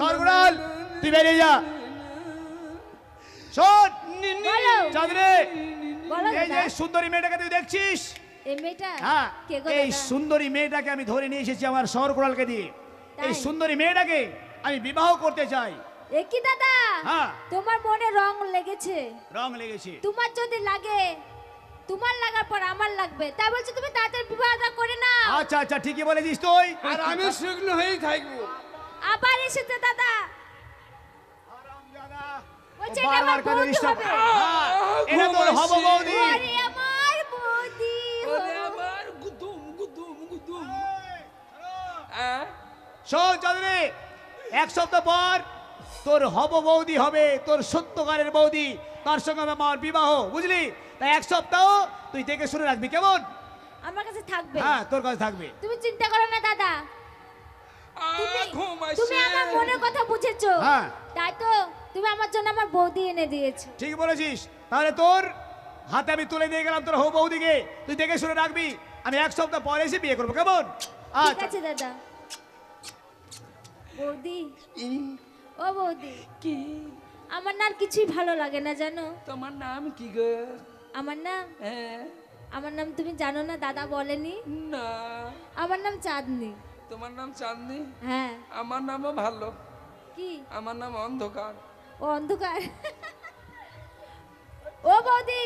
সরগুড়াল তুই বেরিয়ে যা। শোন চাঁদরে এই যে সুন্দরী মেয়েটাকে তুই দেখছিস? এই মেয়েটা? হ্যাঁ কে গো এই দাদা? সুন্দরী মেয়েটাকে আমি ধরে নিয়ে এসেছি আমার সরকুড়ালকে দিয়ে। এই সুন্দরী মেয়েটাকে আমি বিবাহ করতে চাই। এ কি দাদা? হ্যাঁ। তোমার মনে রং লেগেছে? রং লেগেছে। তোমার যদি লাগে তোমার লাগার পর আমার লাগবে। তাই বলছি তুমি তাড়াতাড়ি বিবাহটা করে না আচ্ছা আচ্ছা ঠিকই বলেছিস তুই। আর আমি শুকনো হয়েই থাকব। আবার এসেছে দাদা। বারবার আমার করে হ্যাঁ, এটা তোর হব বৌদি। আমার বৌদি আমার গুদুম গুদুম গুদুম। শোন চৌধুরী এক সপ্তাহ পর তোর হব বৌদি হবে তোর সত্যকারের বৌদি। তার সঙ্গে আমার বিবাহ বুঝলি? তাই এক সপ্তাহ তুই দেখে শুনে রাখবি কেমন? আমার কাছে থাকবে। হ্যাঁ তোর কাছে থাকবে। তুমি চিন্তা করো না দাদা। তুমি। আমার মনের কথা বুঝেছ। হ্যাঁ। তাই তো তুমি আমার জন্য আমার বৌদি এনে দিয়েছ। ঠিক বলেছিস। তাহলে তোর হাতে আমি তুলে দিয়ে গেলাম তোর হব বৌদিকে। তুই দেখে শুনে রাখবি। আমি এক সপ্তাহ পরে এসে বিয়ে করব কেমন? ঠিক আচ্ছা। আছে দাদা। বৌদি। ও বৌদি। কি? আমার না কিছুই ভালো লাগে না জানো? তোমার নাম কি গো? আমার নাম? হ্যাঁ। আমার নাম তুমি জানো না দাদা বলেনি? না। আমার নাম চাঁদনি। তোমার নাম চাঁদনি? হ্যাঁ। আমার নামও ভালো কি? আমার নাম অন্ধকার। ও অন্ধকার। ও বৌদি।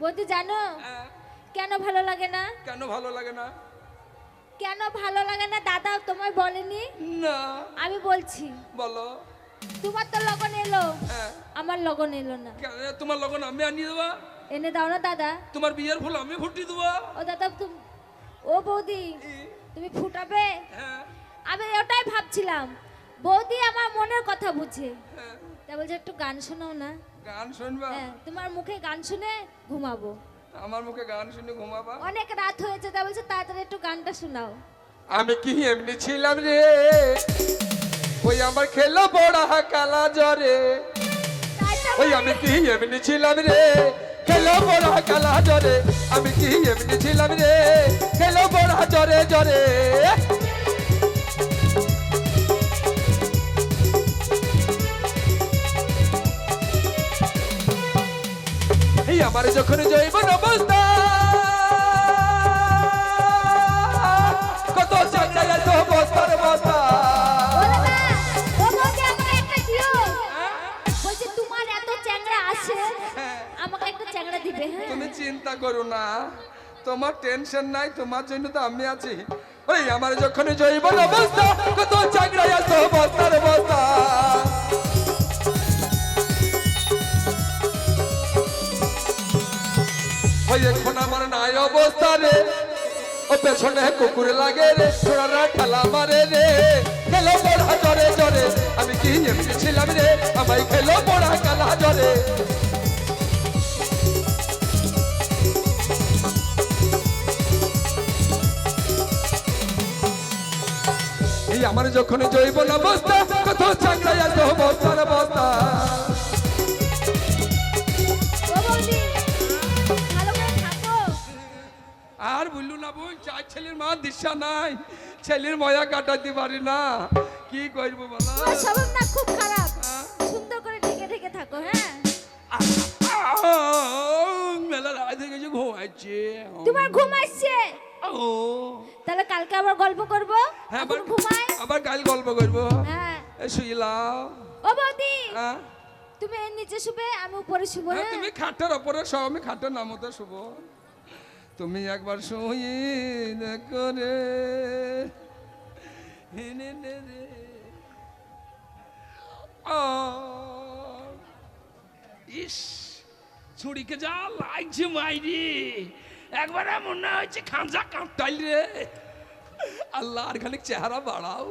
বৌদি জানো? আহ, কেন ভালো লাগে না? কেন ভালো লাগে না? কেন ভালো লাগে না? দাদা তোমায় বলেনি? না। আমি বলছি। বলো। তোমার তো লগন এলো। হ্যাঁ। আমার লগন এলো না। কেন? তোমার লগন আমি আনিয়ে দেবা? এনে দাও না দাদা। তোমার বিয়ের ফুল আমি ফুটি দেবো? ও দাদা তুমি ও বৌদি তুমি ফুটাবে? হ্যাঁ। আমি ওটাই ভাবছিলাম। বৌদি আমার মনের কথা বুঝে। হ্যাঁ। তা বলছে একটু গান শোনাও না। গান শুনবা? হ্যাঁ তোমার মুখে গান শুনে ঘুমাবো। আমার মুখে গান শুনে ঘুমাবা? অনেক রাত হয়েছে তা বলছে তাড়াতাড়ি একটু গানটা শোনাও। আমি কি এমনি ছিলাম রে? ওই আমার খেলো বড় কালা তাই ওই আমি কি এমনি ছিলাম রে? খেলো বড় কালা জ্বরে আমি কি এমনি ছিলাম রে খেলো বড় জ্বরে এই আমার যখন জৈবন অবস্থা দিবে হ্যাঁ। তুমি চিন্তা করো না। তোমার টেনশন নাই, তোমার জন্য তো আমি আছি। ওই আমার যখন জৈবন অবস্থা কত চাকরাই তো বস্তার বস্তা। ওই এখন আমার নাই অবস্থা রে। ও পেছনে কুকুর লাগে রে, ছোড়ারা ঠেলা মারে রে। খেলো পড়া জরে জরে, আমি কি এমনি ছিলাম রে? আমায় খেলো পড়া কালা জরে এই আমার যখন জৈবন অবস্থা কত চাকরাই তো করে থাকো। আর বললু না বই চার ছেলের মা দিশা নাই ছেলের মজা কাটাতে পারি না। কি করব বলা? তোমার স্বভাব না খুব খারাপ। সুন্দর করে ঢেকে ঢেকে থাকো হ্যাঁ? মেলা রাত হয়ে গেছে ঘুমাচ্ছে তোমার ঘুম আসছে? ও তাহলে কালকে আবার গল্প করব? হ্যাঁ আবার ঘুমাই? আবার কাল গল্প করব। হ্যাঁ। এ, শুইলাও ও বৌদি হ্যাঁ। তুমি এর নিচে শুবে আমি উপরে শুবো হ্যাঁ, হ্যাঁ? তুমি খাটের ওপরে সব আমি খাটের নামতে শুভ তুমি একবার শুই করে। ইস ছুরিকে যা লাগছে মাইরি। একবার মনে হয়েছে খাঁজা কাঁটাইল রে। আল্লাহ আর খানিক চেহারা বাড়াও?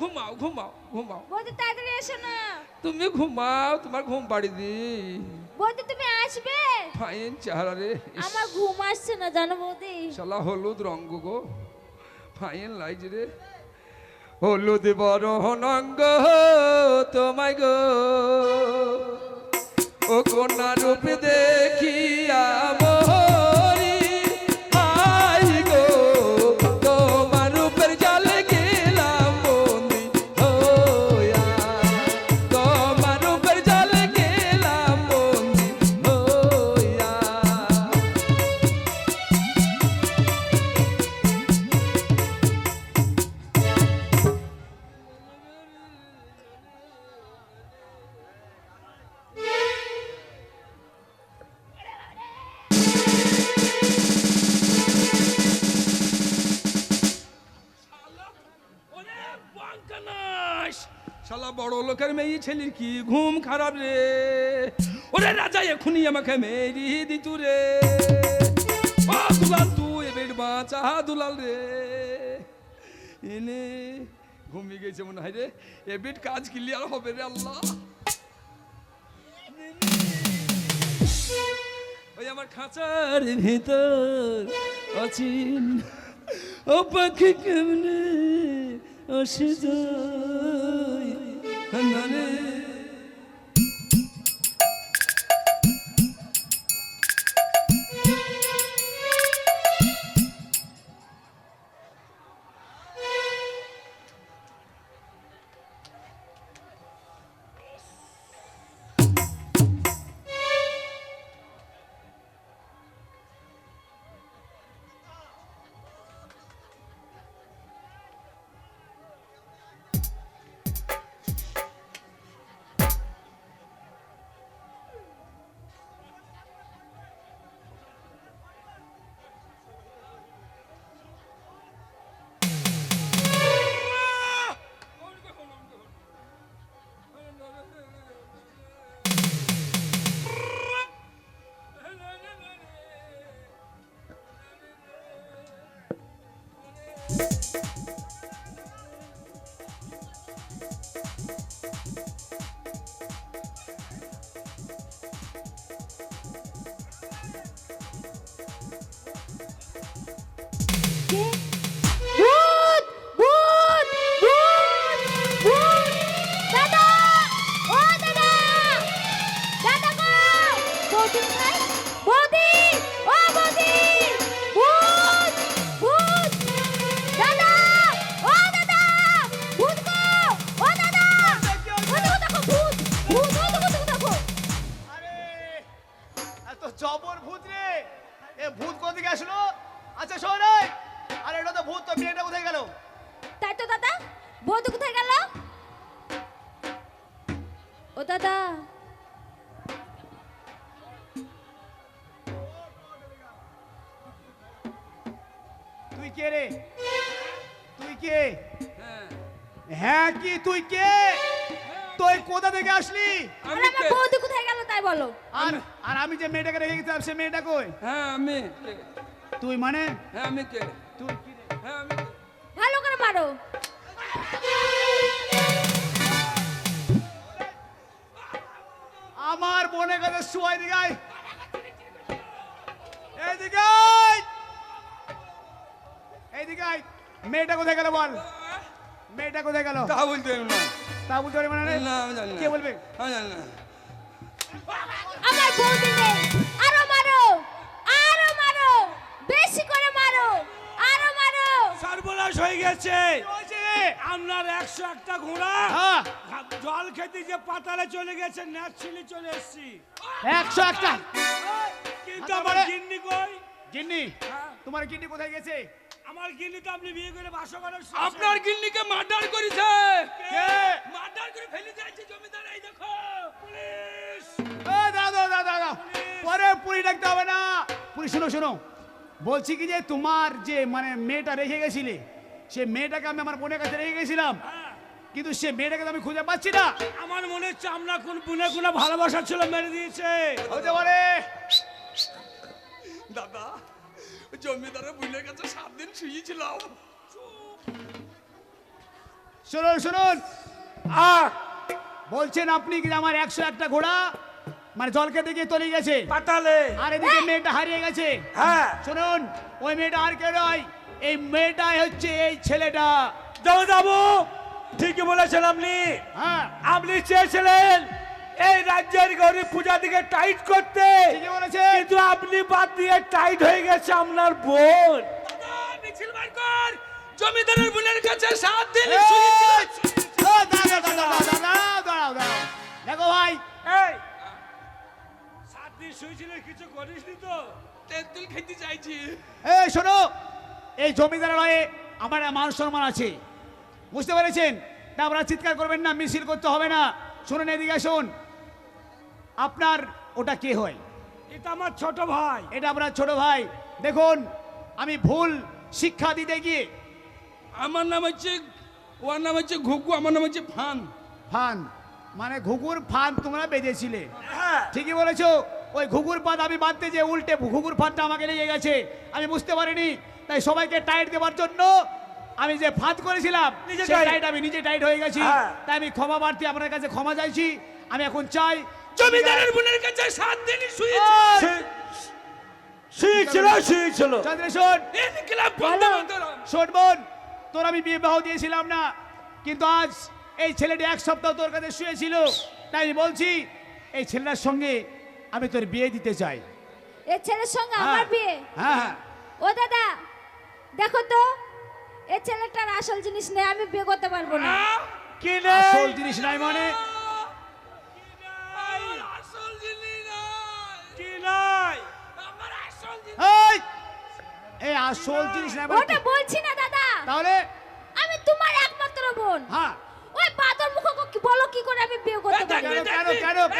ঘুমাও ঘুমাও ঘুমাও। বৌদি তাড়াতাড়ি এসো না। তুমি ঘুমাও তোমার ঘুম পাড়ি দি বৌদি তুমি আসবে? ফাইন চেহারা রে আমার ঘুম আসছে না জানো বৌদি। শালা হলুদ রঙ গো। ফাইন লাগছে রে। হলুদ বরণঙ্গ তোমায় গো। ও কন্যা রূপ দেখিয়া বড় লোকের মেয়ে ছেলের কি ঘুম খারাপ রে? ওরে রাজা, এখনই আমাকে মেরি দিত রে। দুলাল তুই বাঁচা দুলাল রে। এনে ঘুমিয়ে গেছে মনে হয় রে। এবিট কাজ ক্লিয়ার হবে রে আল্লাহ। ওই আমার খাঁচার ভিতর আছেন ও পাখি কেমনে আসে なな জবর ভূত রে। এ ভূত কোথা থেকে আসলো? আচ্ছা শোন আরে এটা তো ভূত তো মেয়েটা কোথায় গেল? তাই তো দাদা বৌদি কোথায় গেল? ও দাদা। তুই কে রে? তুই কে? হ্যাঁ। হ্যাঁ কি তুই কে? তুই কোথা থেকে আসলি? আরে আমি? বৌদি কোথায় গেল তাই বলো। আর আর আমি যে মেয়েটাকে রেখে গেছিলাম সে মেয়েটা কই? হ্যাঁ আমি। তুই মানে? হ্যাঁ আমি কে? তুই কি রে? হ্যাঁ আমি ভালো করে মারো আমার বোনের কাছে শুয়াই দিগাই এইদিকে মেয়েটা কোথায় গেল বল? মেয়েটা কোথায় গেল? তা বলতে না। তা বলতে পারি মানে না আমি জানি না। কে বলবে? আমি জানি না। আমার বৌদি নেই আরও মারো আরও মারো বেশি করে মারো আরও মারো। সর্বনাশ হয়ে গেছে। রে? আপনার একশো একটা ঘোড়া। হ্যাঁ। জল খেতে যে পাতালে চলে গেছে ন্যাচছিলি চলে এসছি। একশো একটা। কিন্তু আচ্ছা, আমার গিন্নি কই? গিন্নি? হ্যাঁ। তোমার গিন্নি কোথায় গেছে? আমার গিন্নি তো আপনি বিয়ে করে বাসা করেন আপনার গিন্নিকে মার্ডার করেছে। কে? শোনো শোনো। বলছি কি যে তোমার যে মানে মেয়েটা রেখে গেছিলে সে মেয়েটাকে আমি আমার বোনের কাছে রেখে গেছিলাম। হ্যাঁ, কিন্তু সে মেয়েটাকে তো আমি খুঁজে পাচ্ছি না। আমার মনে হচ্ছে আমরা কোন বুনে কোনে ভালোবাসা ছিল মেরে দিয়েছে। হতে পারে। দাদা জমিদারের বোনের কাছে সাত দিন শুয়েছিলাম। শুনুন শুনুন। আহ! বলছেন আপনি কি আমার একশো একটা ঘোড়া? মানে জলকে দিকে তলে গেছে। পাতালে। আর এদিকে মেয়েটা হারিয়ে গেছে। হ্যাঁ। শুনুন ওই মেয়েটা আর কে নয় এই মেয়েটাই হচ্ছে এই ছেলেটা। জমিদাবু ঠিকই বলেছেন আপনি হ্যাঁ। আপনি চেয়েছিলেন এই রাজ্যের গরিব পূজা দিকে টাইট করতে কিন্তু আপনি বাদ দিয়ে টাইট হয়ে গেছে আপনার বোন। মিছিল বার কর। জমিদারের বোনের কাছে সাত দিন দাঁড়াও, দাঁড়াও, দাঁড়াও, দাঁড়াও, দাঁড়াও, দাঁড়াও। দেখো ভাই এই। সাত দিন শুয়েছিল কিছু করিসনি তো? তেঁতুল খেতে চাইছি। এই শোনো এই জমিদার নয় আমার মান সম্মান আছে। বুঝতে পেরেছেন? তা আপনারা চিৎকার করবেন না মিছিল করতে হবে না। শুনুন এদিকে শুন আপনার ওটা কে হয়? এটা আমার ছোট ভাই। এটা আপনার ছোট ভাই। দেখুন আমি ভুল শিক্ষা দিতে গিয়ে আমার নাম হচ্ছে ওর নাম হচ্ছে ঘুঘু আমার নাম হচ্ছে ফান। ফান। মানে ঘুঘুর ফান তোমরা বেঁধেছিলে। হ্যাঁ। ঠিকই বলেছ। ওই ঘুঘুর ফাঁদ আমি বাঁধতে যে উল্টে ঘুঘুর ফাঁদটা আমাকে লেগে গেছে আমি বুঝতে পারিনি। তাই সবাইকে টাইট দেওয়ার জন্য আমি যে ফাঁদ করেছিলাম সেই টাইট। আমি নিজে টাইট হয়ে গেছি। হ্যাঁ। তাই আমি ক্ষমা প্রার্থী আপনার কাছে ক্ষমা চাইছি। আমি এখন চাই জমিদারের বোনের কাছে সাত শুয়েছে শুয়েছিল শুয়েছিল চন্দ্রেশ্বর শোন বোন তোর আমি বিবাহ দিয়েছিলাম না কিন্তু আজ এই ছেলেটি এক সপ্তাহ তোর কাছে শুয়েছিল। তাই আমি বলছি এই ছেলেটার সঙ্গে আমি তোর বিয়ে দিতে চাই। এ ছেলের সঙ্গে হ্যাঁ। আমার বিয়ে? হ্যাঁ হ্যাঁ। ও দাদা দেখো তো এ ছেলেটার আসল জিনিস নেই আমি বিয়ে করতে পারব না। কি নেই? আসল জিনিস নাই মানে? আমার আসল জিনিস নয় কি নাই? আমার আসল জিনিস এই এই আসল জিনিস নাই মানে ওটা বলছি না দাদা। তাহলে? আমি তোমার একমাত্র বোন। হ্যাঁ। ওই বাদর মুখ বলো কি করে আমি বিয়ে করতে এই দেখ, পারি? কেন কেন কেন?